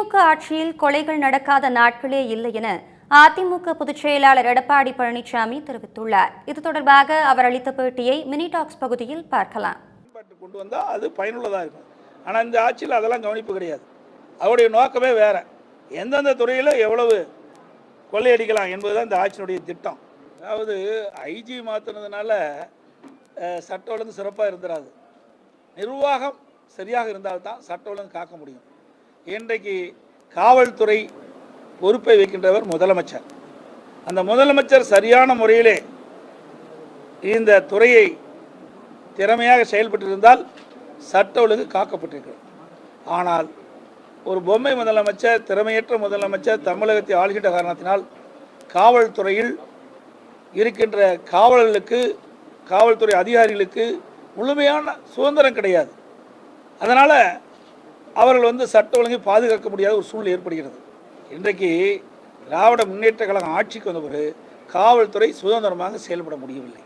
திமுக ஆட்சியில் கொலைகள் நடக்காத நாட்களே இல்லை என அதிமுக பொதுச் செயலாளர் எடப்பாடி பழனிசாமி தெரிவித்துள்ளார். இது தொடர்பாக அவர் அளித்த பேட்டியை மினி டாக்ஸ் பகுதியில் பார்க்கலாம். கொண்டு வந்தால் அது பயனுள்ளதாக இருக்கும். ஆனால் இந்த ஆட்சியில் அதெல்லாம் கவனிப்பு கிடையாது. அவருடைய நோக்கமே வேற. எந்தெந்த துறையில் எவ்வளவு கொள்ளையடிக்கலாம் என்பதுதான் இந்த ஆட்சியினுடைய திட்டம். அதாவது ஐஜி மாற்றினதுனால சட்ட ஒழுங்கு சிறப்பாக இருந்துடாது நிர்வாகம் சரியாக இருந்தால்தான் சட்ட ஒழுங்கு காக்க முடியும். இன்றைக்கு காவல்துறை பொறுப்பை வைக்கின்றவர் முதலமைச்சர். அந்த முதலமைச்சர் சரியான முறையிலே இந்த துறையை திறமையாக செயல்பட்டிருந்தால் சட்ட ஒழுங்கு காக்கப்பட்டிருக்கிறது. ஆனால் ஒரு பொம்மை முதலமைச்சர் திறமையற்ற முதலமைச்சர் தமிழகத்தை ஆளுகின்ற காரணத்தினால் காவல்துறையில் இருக்கின்ற காவலர்களுக்கு காவல்துறை அதிகாரிகளுக்கு முழுமையான சுதந்திரம் கிடையாது. அதனால் அவர்கள் வந்து சட்ட ஒழுங்கை பாதுகாக்க முடியாத ஒரு சூழ்நிலை ஏற்படுகிறது. இன்றைக்கு திராவிட முன்னேற்ற கழகம் ஆட்சிக்கு வந்த பிறகு காவல்துறை சுதந்திரமாக செயல்பட முடியவில்லை.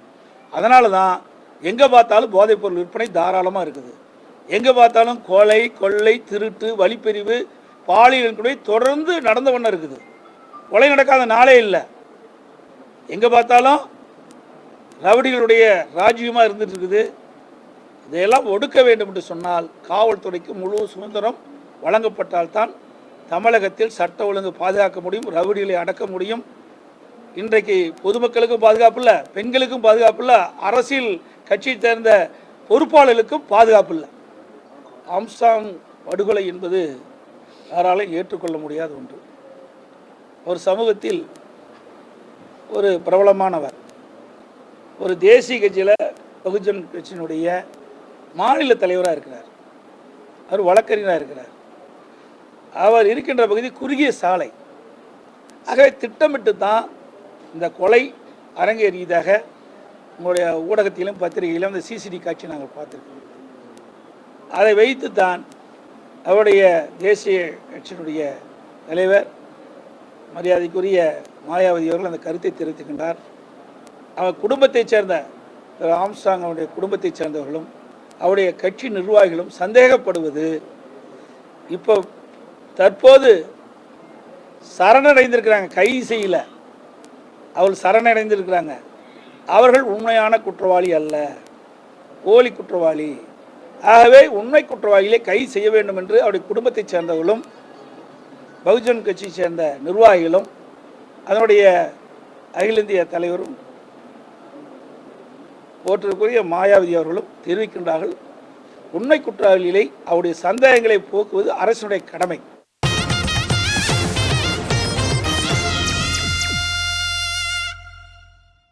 அதனால தான் எங்கே பார்த்தாலும் போதைப்பொருள் விற்பனை தாராளமாக இருக்குது. எங்கே பார்த்தாலும் கொலை கொள்ளை திருட்டு வழிப்பறிவு பாலியல் கூட தொடர்ந்து நடந்த வண்ணம் இருக்குது. கொலை நடக்காத நாளே இல்லை. எங்கே பார்த்தாலும் ரவுடிகளுடைய ராஜ்யமாக இருந்துட்டு இருக்குது. இதையெல்லாம் ஒடுக்க வேண்டும் என்று சொன்னால் காவல்துறைக்கு முழு சுதந்திரம் வழங்கப்பட்டால்தான் தமிழகத்தில் சட்ட ஒழுங்கு பாதுகாக்க முடியும் ரவுடிகளை அடக்க முடியும். இன்றைக்கு பொதுமக்களுக்கும் பாதுகாப்பு இல்லை பெண்களுக்கும் பாதுகாப்பு இல்லை அரசியல் கட்சியை சேர்ந்த பொறுப்பாளர்களுக்கும் பாதுகாப்பு இல்லை. அம்சாங் படுகொலை என்பது யாராலும் ஏற்றுக்கொள்ள முடியாத ஒன்று. ஒரு சமூகத்தில் ஒரு பிரபலமானவர் ஒரு தேசிய கட்சியில் பகுஜன் கட்சியினுடைய மாநில தலைவராக இருக்கிறார். அவர் வழக்கறிஞராக இருக்கிறார். அவர் இருக்கின்ற பகுதி குறுகிய சாலை. ஆகவே திட்டமிட்டு தான் இந்த கொலை அரங்கேறியதாக உங்களுடைய ஊடகத்திலும் பத்திரிகையிலும் இந்த சிசிடி காட்சி நாங்கள் பார்த்துருக்கோம். அதை வைத்து தான் அவருடைய தேசிய கட்சியினுடைய தலைவர் மரியாதைக்குரிய மாயாவதி அவர்கள் அந்த கருத்தை தெரிவித்துக்கின்றார் அவர் குடும்பத்தைச் சேர்ந்த திரு ஆம்ஸ்டாங் அவருடைய குடும்பத்தைச் சேர்ந்தவர்களும் அவருடைய கட்சி நிர்வாகிகளும் சந்தேகப்படுவது. இப்போ தற்போது சரணடைந்திருக்கிறாங்க கைது செய்யல அவள் சரணடைந்திருக்கிறாங்க. அவர்கள் உண்மையான குற்றவாளி அல்ல. போலி குற்றவாளி. ஆகவே உண்மை குற்றவாளிகளை கைது செய்ய வேண்டும் என்று அவருடைய குடும்பத்தைச் சேர்ந்தவர்களும் பகுஜன் கட்சியை சேர்ந்த நிர்வாகிகளும் அதனுடைய அகில இந்திய தலைவரும் போற்றிற்குரிய மாயாவதி அவர்களும் தெரிவிக்கின்றார்கள். உண்மை குற்றவாளிகளை அவருடைய சந்தேகங்களை போக்குவது அரசினுடைய கடமை.